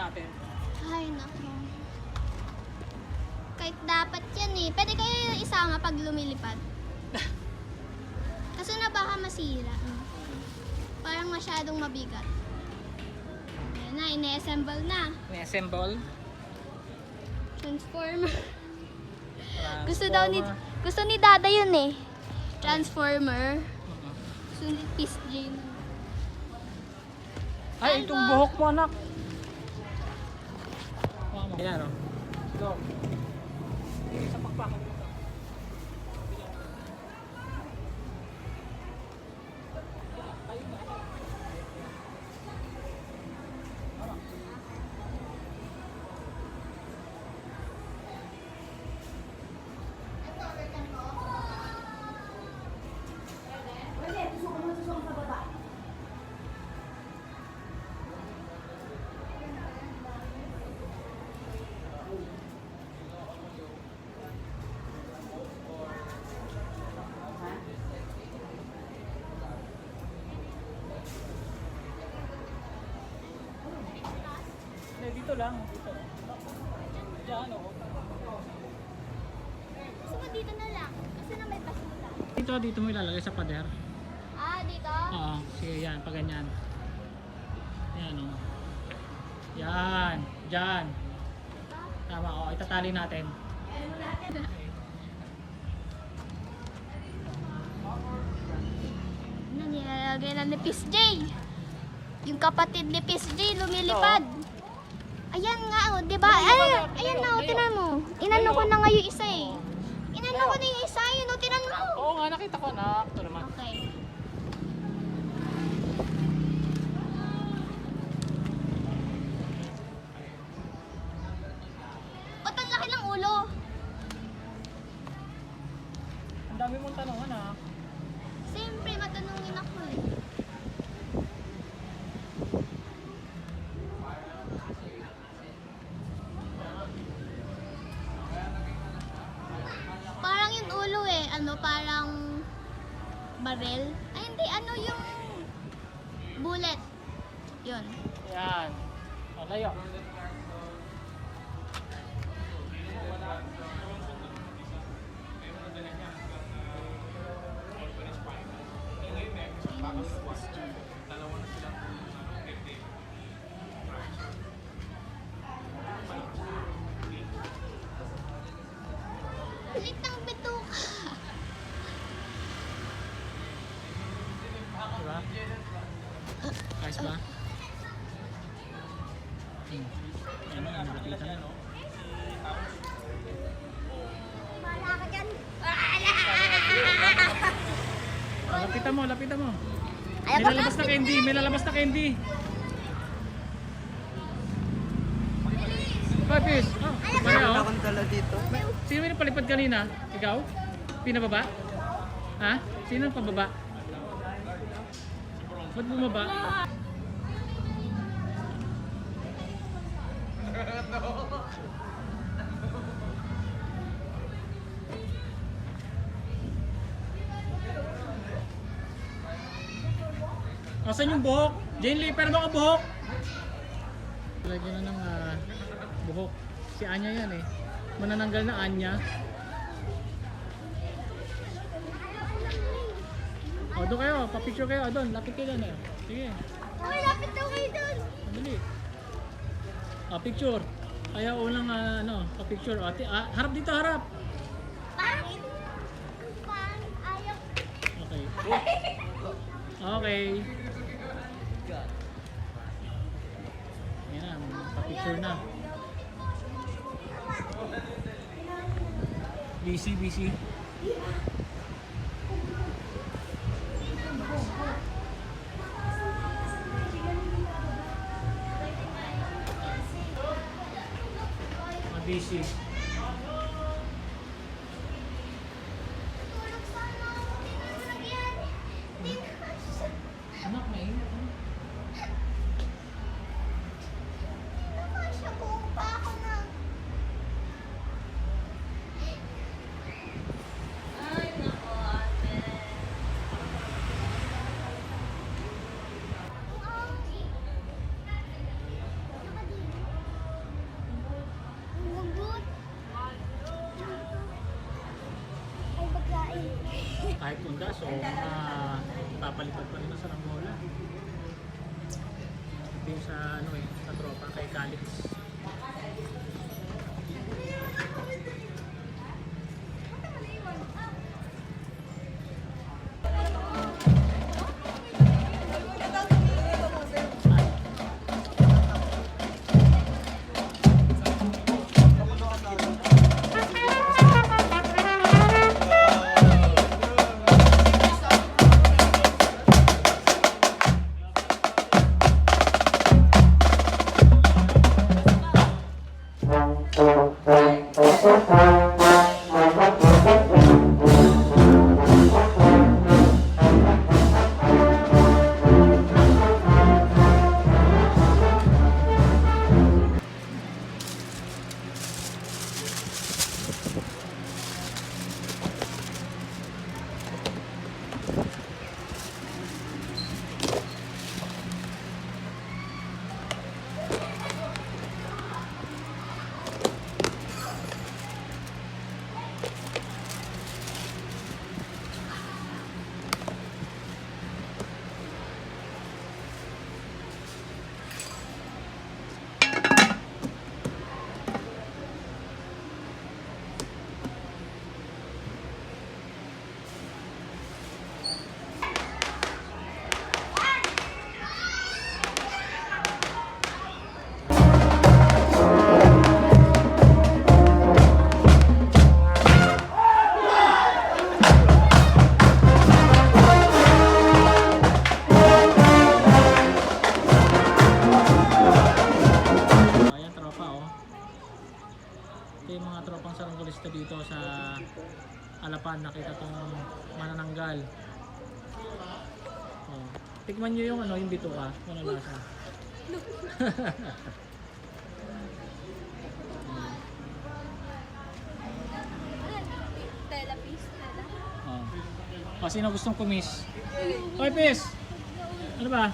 natin. Ay, nako. Kahit dapat yan eh. Pwede kayo isama pag lumilipad. Kaso na baka masira. Parang masyadong mabigat. Ayan na, ine-assemble na. May assemble. Transformer. gusto daw ni gusto ni Dada yun eh. Transformer. Gusto ni Peace Jane. Ay, itong buhok mo anak. Yan o. Go. Sa pakpakan lang. Dito. Diyan o. Gusto mo dito na lang. Kasi na may basura. Dito, dito mo ilalagay sa pader. Ah, dito? Oo, sige yan, pag ganyan. Yan o. Yan, dyan. Tama, o, itatali natin. Ano nilalagay na ni Peace J? Yung kapatid ni Peace J lumilipad. Ayan nga, oh, di ba? Ay, ayan na, oh, tinan mo. Inano ko na nga yung isa eh. Inano ko na yung isa, yun, oh, tinan mo. Oo nga, nakita ko na. Ito naman. Okay. Ba't ang laki ng ulo? Ang dami mong tanongan ah. Siyempre, matanungin ako eh. Parang yung ulo eh, ano, parang barel. Ay, hindi, ano yung bullet. Yun. Yan. O, layo. Kulit ng ba? Hmm. Ano, ano, nakita na. Wala ka dyan. Lapitan mo, lapitan mo. Ayaw May ko lalabas na candy, may lalabas na candy. Papis, oh, kaya oh. akong dala dito. Sino may napalipad kanina? Ikaw? Pinababa? Ha? Sino ang pababa? Ba't bumaba? Asan yung buhok? Jane Lee, pero baka buhok? Lagyan na ng ah, buhok. Si Anya yan eh. Manananggal na Anya. O, doon kayo. Pa-picture kayo. Doon, lapit kayo doon eh. Sige, Uy, lapit daw kayo dun. madali. Ah, picture. Kaya unang ah, ano, pa-picture. Ate, ah, harap dito, harap. Parang, parang ayaw. Okay. Okay. Ayan na, pa-picture na. Busy, busy. Ah, kahit undas o mga papalipad pa rin ng saranggola. Ito yung sa ano eh, sa tropa kay Calix. Gracias. Mga tropang saranggolista dito sa Alapan. Nakita tong manananggal. Oh. Tikman nyo yung ano, yung bituka. Kung ano lasa. Oh. O, sino gustong kumis? Hoy, Pis! Ano ba?